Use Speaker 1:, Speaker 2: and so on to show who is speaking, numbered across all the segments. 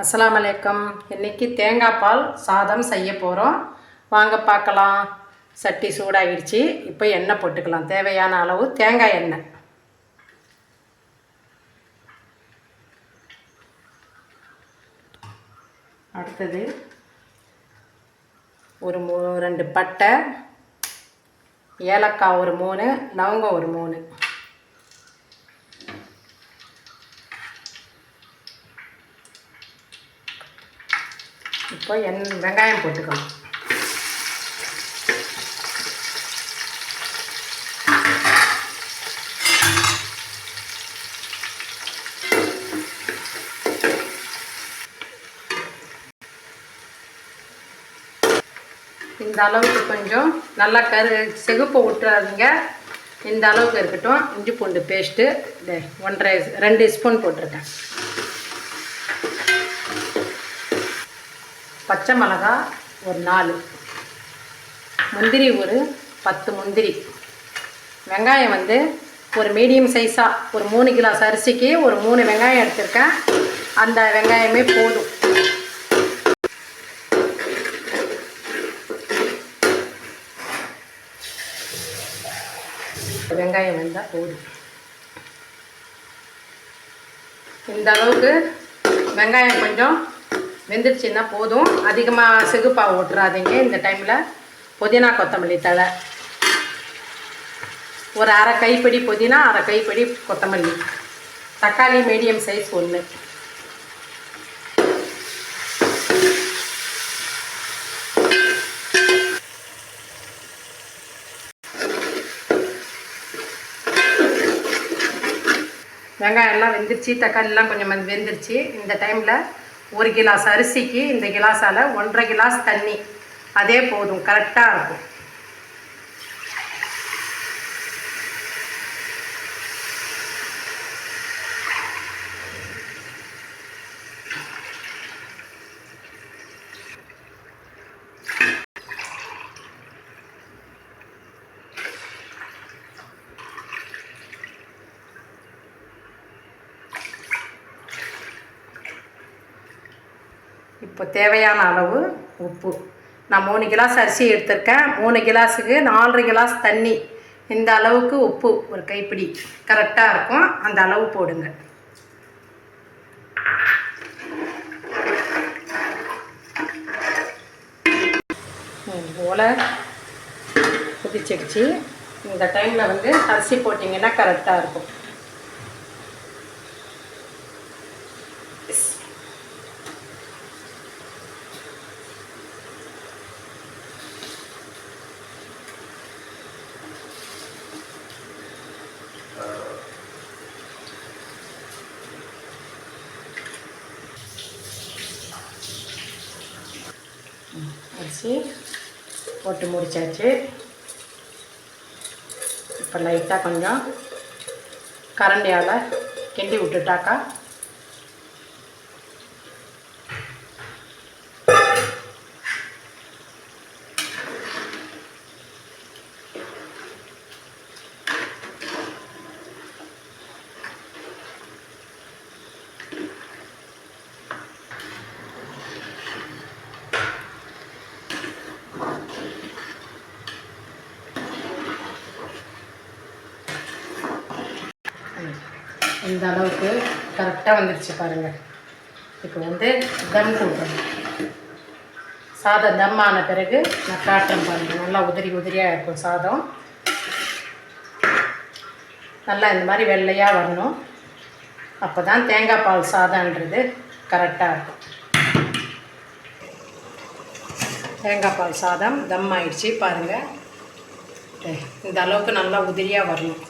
Speaker 1: அஸ்லாம் அலைக்கம். இன்னைக்கு தேங்காய் பால் சாதம் செய்ய போகிறோம் வாங்க பார்க்கலாம். சட்டி சூடாகிடுச்சு. இப்போ எண்ணெய் போட்டுக்கலாம். தேவையான அளவு தேங்காய் எண்ணெய். அடுத்தது ஒரு மூ ரெண்டு பட்டை. ஏலக்காய் ஒரு மூணு லவங்கம் ஒரு மூணு. இப்போ என் வெங்காயம் போட்டுக்கலாம் இந்த அளவுக்கு கொஞ்சம் நல்லா கரு செகுப்பை விட்டுறாதீங்க இந்த அளவுக்கு இருக்கட்டும். இஞ்சி பூண்டு பேஸ்ட்டு ஒன்றரை ரெண்டு ஸ்பூன் போட்டிருக்கேன். பச்சை மிளகா ஒரு நாலு. முந்திரி ஒரு பத்து முந்திரி. வெங்காயம் வந்து ஒரு மீடியம் சைஸாக ஒரு மூணு கிலோ அரிசிக்கு ஒரு மூணு வெங்காயம் எடுத்திருக்கேன். அந்த வெங்காயமே போதும். வெங்காயம் வந்தால் போதும். இந்த அளவுக்கு வெங்காயம் கொஞ்சம் வெந்துருச்சுன்னா போதும். அதிகமாக சிகுப்பாக ஓட்டுறாதீங்க இந்த டைமில் புதினா கொத்தமல்லி தழை. ஒரு அரை கைப்பிடி புதினா அரை கைப்பிடி கொத்தமல்லி. தக்காளி மீடியம் சைஸ் ஒன்று வெங்காயம்லாம் வெந்துருச்சு. தக்காளிலாம் கொஞ்சம் வந்து வெந்துருச்சு. இந்த டைமில் ஒரு கிலாஸ் அரிசிக்கு இந்த கிலாஸால் ஒன்றரை கிலாஸ் தண்ணி. அதே போதும் கரெக்டாக இருக்கும். இப்போ தேவையான அளவு உப்பு. நான் மூணு கிலாஸ் அரிசி எடுத்திருக்கேன். மூணு கிலாஸுக்கு நாலரை கிலாஸ் தண்ணி. இந்த அளவுக்கு உப்பு ஒரு கைப்பிடி. கரெக்டாக இருக்கும். அந்த அளவு போடுங்க. போல் குதிச்சிடுச்சு. இந்த டைமில் வந்து அரிசி போட்டிங்கன்னா கரெக்டாக இருக்கும். அரிசி போட்டு முடிச்சாச்சு. இப்போ லைட்டாக கொஞ்சம் கரண்டியால் கிண்டி விட்டுட்டாக்கா இந்த அளவுக்கு கரெக்டாக வந்துடுச்சு பாருங்கள் இப்போ வந்து தம் போட்டுறணும் சாதம் தம் ஆன பிறகு நான் காட்டுறேன் பாருங்கள் நல்லா உதிரி உதிரியாக இருக்கும் சாதம். நல்லா இந்த மாதிரி வெள்ளையாக வரணும். அப்போ தான் தேங்காய் பால் சாதம்ன்றது கரெக்டாக இருக்கும். தேங்காய் பால் சாதம் தம் ஆயிடுச்சு பாருங்கள் இந்த அளவுக்கு நல்லா உதிரியாக வரணும்.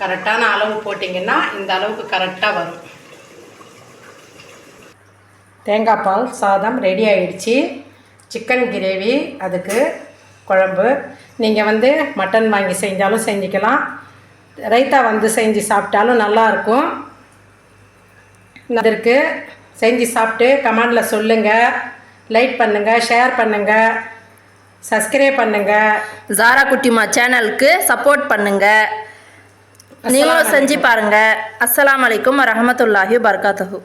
Speaker 1: கரெக்டான அளவு போட்டிங்கன்னா இந்த அளவுக்கு கரெக்டாக வரும். தேங்காய் பால் சாதம் ரெடி ஆயிடுச்சு. சிக்கன் கிரேவி அதுக்கு குழம்பு. நீங்கள் வந்து மட்டன் வாங்கி செஞ்சாலும் செஞ்சுக்கலாம். ரைத்தா வந்து செஞ்சு சாப்பிட்டாலும் நல்லாயிருக்கும் அதற்கு செஞ்சு சாப்பிட்டு கமெண்டில் சொல்லுங்கள் லைக் பண்ணுங்கள் ஷேர் பண்ணுங்கள் சப்ஸ்கிரைப் பண்ணுங்கள்
Speaker 2: ஜாரா குட்டிமா சேனலுக்கு சப்போர்ட் பண்ணுங்க. நீங்களும் செஞ்சு பாருங்க. அஸ்ஸலாமு அலைக்கும் வரஹமத்துல்லாஹி வபரகாத்துஹு.